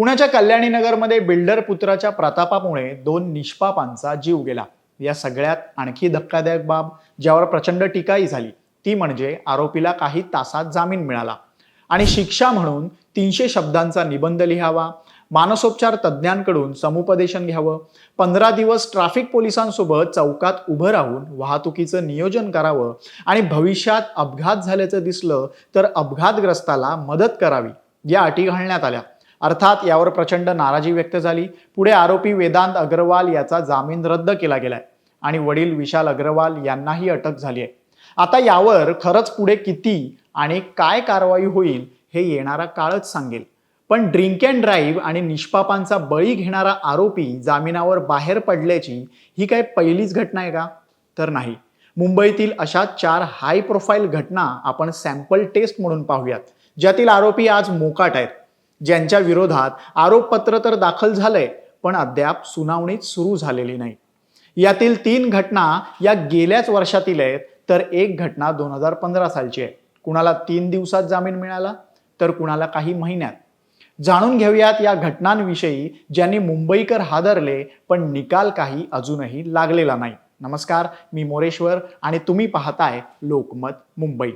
पुण्याच्या कल्याणी नगरमध्ये बिल्डर पुत्राच्या प्रतापामुळे दोन निष्पापांचा जीव गेला. या सगळ्यात आणखी धक्कादायक बाब ज्यावर प्रचंड टीकाही झाली ती म्हणजे आरोपीला काही तासात जामीन मिळाला. आणि शिक्षा म्हणून तीनशे शब्दांचा निबंध लिहावा मानसोपचार तज्ज्ञांकडून समुपदेशन घ्यावं पंधरा दिवस ट्रॅफिक पोलिसांसोबत चौकात उभं राहून वाहतुकीचं नियोजन करावं आणि भविष्यात अपघात झाल्याचं दिसलं तर अपघातग्रस्ताला मदत करावी या अटी घालण्यात आल्या. अर्थात यावर प्रचंड नाराजी व्यक्त झाली. पुढे आरोपी वेदांत अग्रवाल याचा जामीन रद्द केला गेलाय आणि वडील विशाल अग्रवाल यांनाही अटक झाली आहे. आता यावर खरंच पुढे किती आणि काय कारवाई होईल हे येणारा काळच सांगेल. पण ड्रिंक अँड ड्राईव्ह आणि निष्पापांचा बळी घेणारा आरोपी जामिनावर बाहेर पडल्याची ही काय पहिलीच घटना आहे का? तर नाही. मुंबईतील अशा चार हाय प्रोफाईल घटना आपण सॅम्पल टेस्ट म्हणून पाहूयात. ज्यातील आरोपी आज मोकाट आहेत. ज्यांच्या विरोधात आरोपपत्र तर दाखल झालंय पण अद्याप सुनावणीच सुरू झालेली नाही. यातील तीन घटना या गेल्याच वर्षातील आहेत तर एक घटना दोन हजार पंधरा सालची आहे. कुणाला तीन दिवसात जामीन मिळाला तर कुणाला काही महिन्यात. जाणून घेऊयात या घटनांविषयी ज्यांनी मुंबईकर हादरले पण निकाल काही अजूनही लागलेला नाही. नमस्कार मी मोरेश्वर आणि तुम्ही पाहताय लोकमत मुंबई.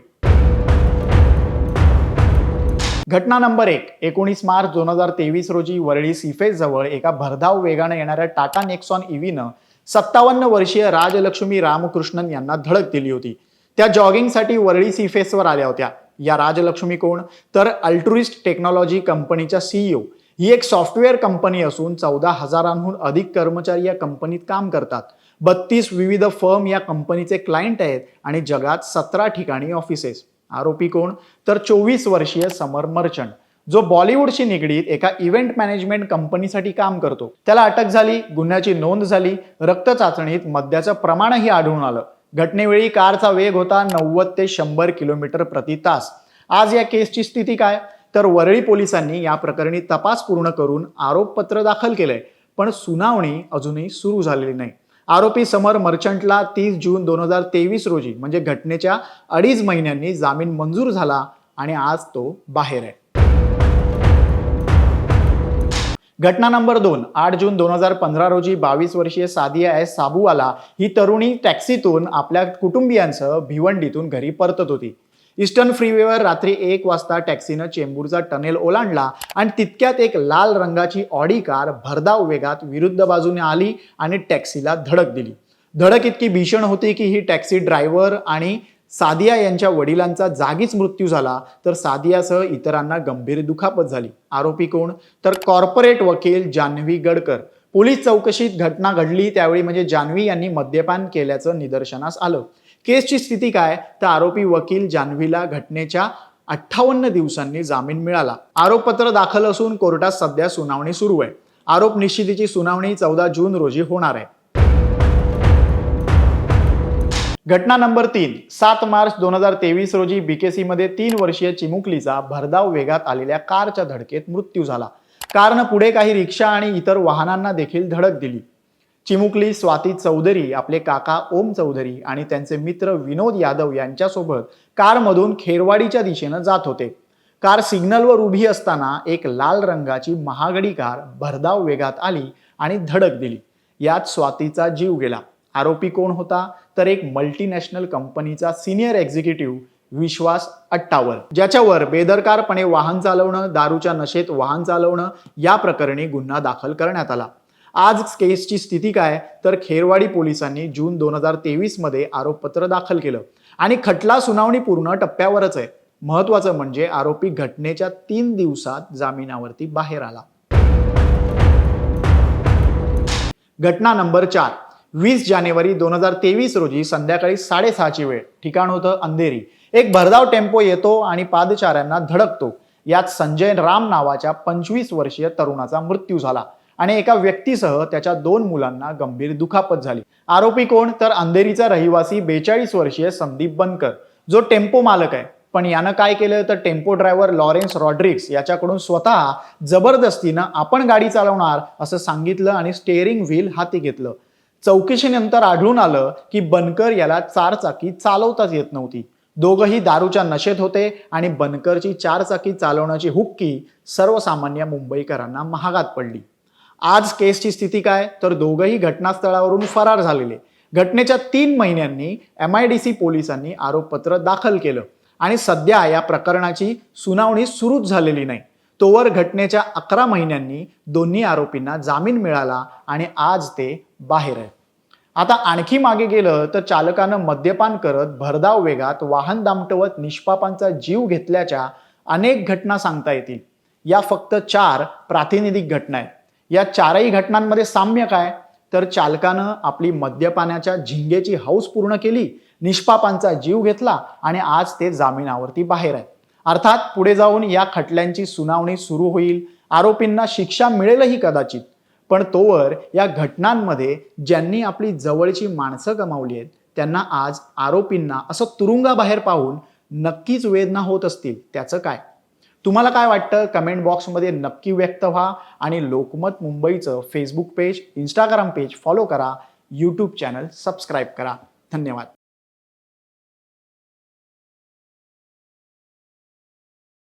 घटना नंबर एक एकोणीस मार्च दोन हजार तेवीस रोजी वरळी सिफेस जवळ एका भरधाव वेगाने येणाऱ्या टाटा नेक्सॉन इव्हीनं सत्तावन्न वर्षीय राजलक्ष्मी रामकृष्णन यांना धडक दिली होती. त्या जॉगिंगसाठी वरळी सिफेसवर आल्या होत्या. या राजलक्ष्मी कोण? तर अल्ट्रुइस्ट टेक्नॉलॉजी कंपनीच्या सीईओ ही एक सॉफ्टवेअर कंपनी असून चौदा हजारांहून अधिक कर्मचारी या कंपनीत काम करतात. बत्तीस विविध फर्म या कंपनीचे क्लायंट आहेत आणि जगात सतरा ठिकाणी ऑफिसेस. आरोपी कोण? तर चोवीस वर्षीय समर मर्चंट जो बॉलिवूडशी निगडीत एका इव्हेंट मॅनेजमेंट कंपनीसाठी काम करतो. त्याला अटक झाली गुन्ह्याची नोंद झाली रक्त चाचणीत मद्याचं प्रमाणही आढळून आलं. घटनेवेळी कारचा वेग होता नव्वद ते शंभर किलोमीटर प्रति तास. आज या केसची स्थिती काय? तर वरळी पोलिसांनी या प्रकरणी तपास पूर्ण करून आरोपपत्र दाखल केलंय पण सुनावणी अजूनही सुरू झालेली नाही. आरोपी समर मर्चंटला तीस जून दोन हजार तेवीस रोजी म्हणजे घटनेच्या अडीच महिन्यांनी जामीन मंजूर झाला आणि आज तो बाहेर आहे. घटना नंबर दोन आठ जून दोन हजार पंधरा रोजी बावीस वर्षीय सादिया एस साबुवाला ही तरुणी टॅक्सीतून आपल्या कुटुंबियांसह भिवंडीतून घरी परतत होती. ईस्टर्न फ्रीवेवर रात्री एक वाजता टॅक्सीनं चेंबूरचा टनेल ओलांडला आणि तितक्यात एक लाल रंगाची ऑडी कार भरधाव वेगात विरुद्ध बाजूने आली आणि टॅक्सीला धडक दिली. धडक इतकी भीषण होती की ही टॅक्सी ड्रायव्हर आणि सादिया यांच्या वडिलांचा जागीच मृत्यू झाला. तर सादियासह इतरांना गंभीर दुखापत झाली. आरोपी कोण? तर कॉर्पोरेट वकील जान्हवी गडकर. पोलीस चौकशीत घटना घडली त्यावेळी म्हणजे जान्हवी यांनी मद्यपान केल्याचं निदर्शनास आलं. केसची स्थिती काय? तर आरोपी वकील जान्हवीला घटनेच्या अठ्ठावन्न दिवसांनी जामीन मिळाला. आरोपपत्र दाखल असून कोर्टात सध्या सुनावणी सुरू आहे. आरोप निश्चितीची सुनावणी चौदा जून रोजी होणार आहे. घटना नंबर तीन. सात मार्च दोन हजार तेवीस रोजी बीकेसीमध्ये तीन वर्षीय चिमुकलीचा भरधाव वेगात आलेल्या कारच्या धडकेत मृत्यू झाला. कारनं पुढे काही रिक्षा आणि इतर वाहनांना देखील धडक दिली. चिमुकली स्वाती चौधरी आपले काका ओम चौधरी आणि त्यांचे मित्र विनोद यादव यांच्यासोबत कारमधून खेरवाडीच्या दिशेनं जात होते. कार सिग्नलवर उभी असताना एक लाल रंगाची महागडी कार भरधाव वेगात आली आणि धडक दिली. यात स्वातीचा जीव गेला. आरोपी कोण होता? तर एक मल्टीनॅशनल कंपनीचा सिनियर एक्झिक्युटिव्ह विश्वास अट्टावर ज्याच्यावर बेदरकारपणे वाहन चालवणं दारूच्या नशेत वाहन चालवणं या प्रकरणी गुन्हा दाखल करण्यात आला. आज केसची स्थिती काय? तर खेरवाडी पोलिसांनी जून दोन हजार तेवीसमध्ये आरोपपत्र दाखल केलं. आणि खटला सुनावणी पूर्ण टप्प्यावरच आहे. महत्वाचं म्हणजे आरोपी घटनेच्या तीन दिवसात जामिनावरती बाहेर आला. घटना नंबर चार वीस जानेवारी दोन हजार तेवीस रोजी संध्याकाळी साडेसहाची वेळ ठिकाण होतं अंधेरी. एक भरधाव टेम्पो येतो आणि पादचाऱ्यांना धडकतो. यात संजय राम नावाच्या पंचवीस वर्षीय तरुणाचा मृत्यू झाला आणि एका व्यक्तीसह त्याच्या दोन मुलांना गंभीर दुखापत झाली. आरोपी कोण? तर अंधेरीचा रहिवासी बेचाळीस वर्षीय संदीप बनकर. जो टेम्पो मालक आहे. पण यानं काय केलं? तर टेम्पो ड्रायव्हर लॉरेन्स रॉड्रिक्स याच्याकडून स्वतः जबरदस्तीनं आपण गाडी चालवणार असं सांगितलं आणि स्टेअरिंग व्हील हाती घेतलं. चौकशीनंतर आढळून आलं की बनकर याला चारचाकी चालवताच येत नव्हती. दोघंही दारूच्या नशेत होते आणि बनकरची चारचाकी चालवण्याची हुक्की सर्वसामान्य मुंबईकरांना महागात पडली. आज केसची स्थिती काय? तर दोघंही घटनास्थळावरून फरार झालेले. घटनेच्या तीन महिन्यांनी एम आय डी सी पोलिसांनी आरोपपत्र दाखल केलं आणि सध्या या प्रकरणाची सुनावणी सुरूच झालेली नाही. तोवर घटनेच्या अकरा महिन्यांनी दोन्ही आरोपींना जामीन मिळाला आणि आज ते बाहेर आहेत. आता आणखी मागे गेलं तर चालकानं मद्यपान करत भरधाव वेगात वाहन दामटवत निष्पापांचा जीव घेतल्याच्या अनेक घटना सांगता येतील. या फक्त चार प्रातिनिधिक घटना आहेत. या चारही घटनांमध्ये साम्य काय? तर चालकानं आपली मद्यपानाच्या झिंगेची हौस पूर्ण केली निष्पापांचा जीव घेतला आणि आज ते जामिनावरती बाहेर आहेत. अर्थात पुढे जाऊन या खटल्यांची सुनावणी सुरू होईल. आरोपींना शिक्षा मिळेलही कदाचित. पण तोवर या घटनांमध्ये ज्यांनी आपली जवळची माणसं गमावली आहेत त्यांना आज आरोपींना असं तुरुंगाबाहेर पाहून नक्कीच वेदना होत असतील त्याचं काय? तुम्हाला काय वाटतं? कमेंट बॉक्समध्ये नक्की व्यक्त व्हा आणि लोकमत मुंबईचं Facebook page Instagram page follow करा यूट्यूब चॅनल सबस्क्राईब करा. धन्यवाद.